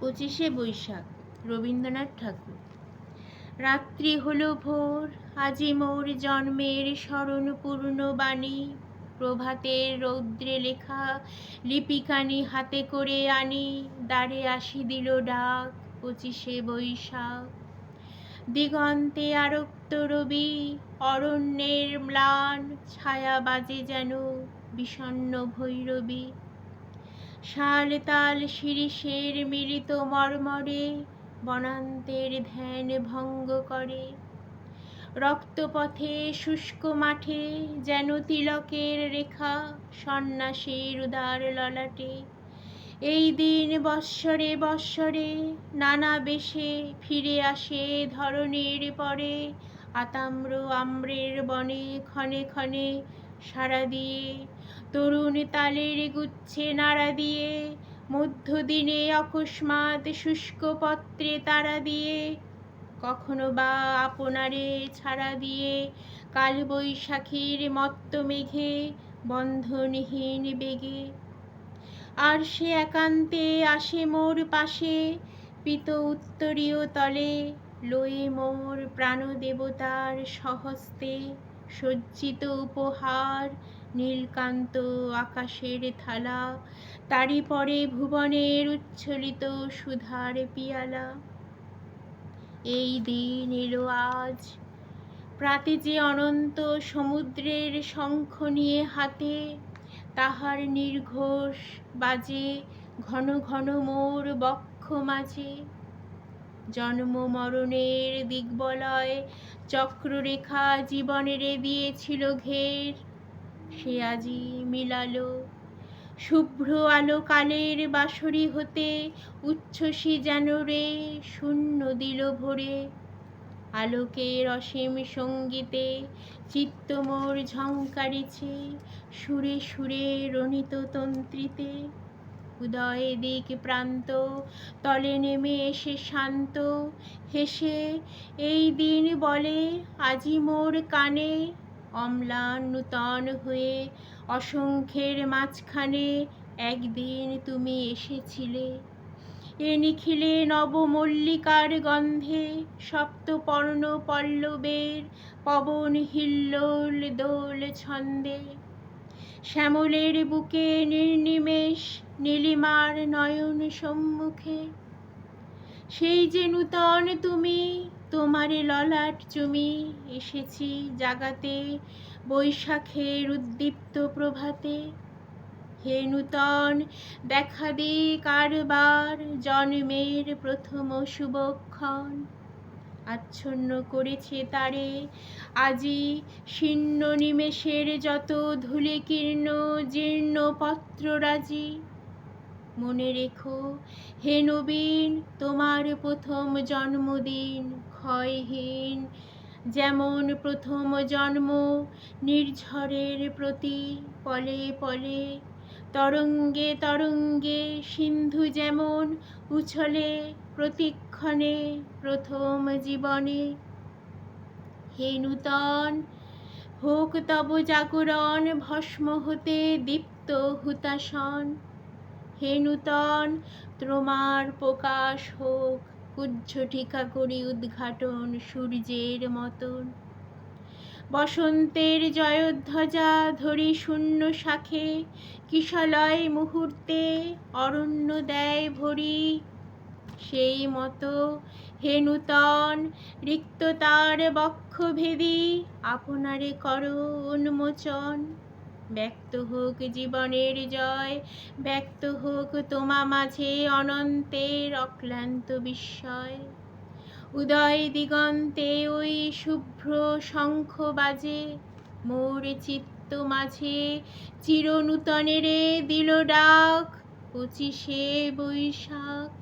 পঁচিশে বৈশাখ, রবীন্দ্রনাথ ঠাকুর। রাত্রি হলো ভোর, আজি মোর জন্মের স্মরণপূর্ণ বাণী। প্রভাতের রৌদ্রে লেখা লিপিকানি হাতে করে আনি, দ্বারে আসি দিল ডাক পঁচিশে বৈশাখ। দিগন্তে আরক্ত রবি, অরণ্যের ম্লান ছায়া বাজে যেন বিষণ্ণ ভৈরবী। শাল তাল শিরিষের মিলিত মর্মরে বনান্তের ধ্যান ভঙ্গ করে। রক্তপথে শুষ্ক মাঠে যেন তিলকের রেখা সন্ন্যাসীর উদার ললাটে। এই দিন বৎসরে বৎসরে নানা বেশে ফিরে আসে ধরনের পরে। আতাম্র আম্রের বনে ক্ষণে ক্ষণে সারা দিয়ে তরুণ তালের গুচ্ছে নাড়া দিয়ে, মধ্যদিনে অকস্মাৎ শুষ্ক পত্রে তারা দিয়ে, কখনো বা আপনারে ছাড়া দিয়ে কাল বৈশাখীর মত্ত মেঘে, বন্ধনহীন বেগে। আর সে একান্তে আসে মোর পাশে, পিত উত্তরীয় তলে, লয়ে মোর প্রাণদেবতার সহস্তে। সজ্জিত উপহার, নীলকান্ত আকাশের থালা, তারই পরে ভুবনের উচ্ছলিত সুধার পিয়ালা। এই দিন এলো আজ। প্রাতে যে অনন্ত সমুদ্রের শঙ্খ নিয়ে হাতে তাহার নির্ঘোষ বাজে ঘন ঘন মোর বক্ষ মাঝে। জন্ম মরণের দিগ্বলয় চক্ররেখা জীবনের দিয়েছিল ঘের। সে আজি মিলালো। শুভ্র আলো কালের বাঁশরি হতে উচ্ছ্বসী যেন রে, শূন্য দিল ভরে। আলোকের অসীম সঙ্গীতে চিত্ত মোর ঝঙ্কারিছে সুরে সুরে রণিত তন্ত্রীতে। উদয় দিক প্রান্ত, তলে নেমে এসে শান্ত, হেসে, এই দিন বলে আজি মোর কানে অম্লান নূতন হয়ে অসংখ্যের মাঝখানে একদিন তুমি এসেছিলে। এ নিখিলে নবমল্লিকার গন্ধে সপ্তপর্ণ পল্লবের পবন হিল্লোল দোল ছন্দে। শ্যামলের বুকে নির্নিমেষ নীলিমার নয়ন সম্মুখে। সেই যে নূতন তুমি, তোমারে ললাট চুমি, এসেছি জাগাতে বৈশাখের উদ্দীপ্ত প্রভাতে। হে নূতন, দেখা দে কারবার জন্মের প্রথম শুভক্ষণ। আচ্ছন্ন করেছে তারে। আজি শীর্ণ নিমেষের যত ধুলিকীর্ণ জীর্ণ পত্ররাজি মনে রেখো, হে নবীন, তোমার প্রথম জন্মদিন। ক্ষয়হীন, যেমন প্রথম জন্ম, নির্ঝরের প্রতি পলে পলে। তরঙ্গে তরঙ্গে সিন্ধু যেমন উছলে প্রতিক্ষণে প্রথম জীবনে। হে নূতন, হোক তব জাগরণ, ভস্ম হতে দীপ্ত হুতাসন হে নূতন তোমার প্রকাশ হোক, কুজ্জ টিকা করি উদ্ঘাটন সূর্যের মতন। বসন্তের জয়ধ্বজা ধরি শূন্য শাখে, কিশলয় মুহূর্তে অরণ্য দেয় ভরি সেই মতো হে নূতন রিক্ততার বক্ষভেদী আপনারে কর উন্মোচন। ব্যক্ত হোক জীবনের জয়, ব্যক্ত হোক তোমা মাঝে অনন্তের অক্লান্ত বিস্ময়। উদয় দিগন্তে ওই শুভ্র শঙ্খ বাজে, মোর চিত্ত মাঝে চিরনূতনেরে দিল ডাক, পঁচিশে বৈশাখ।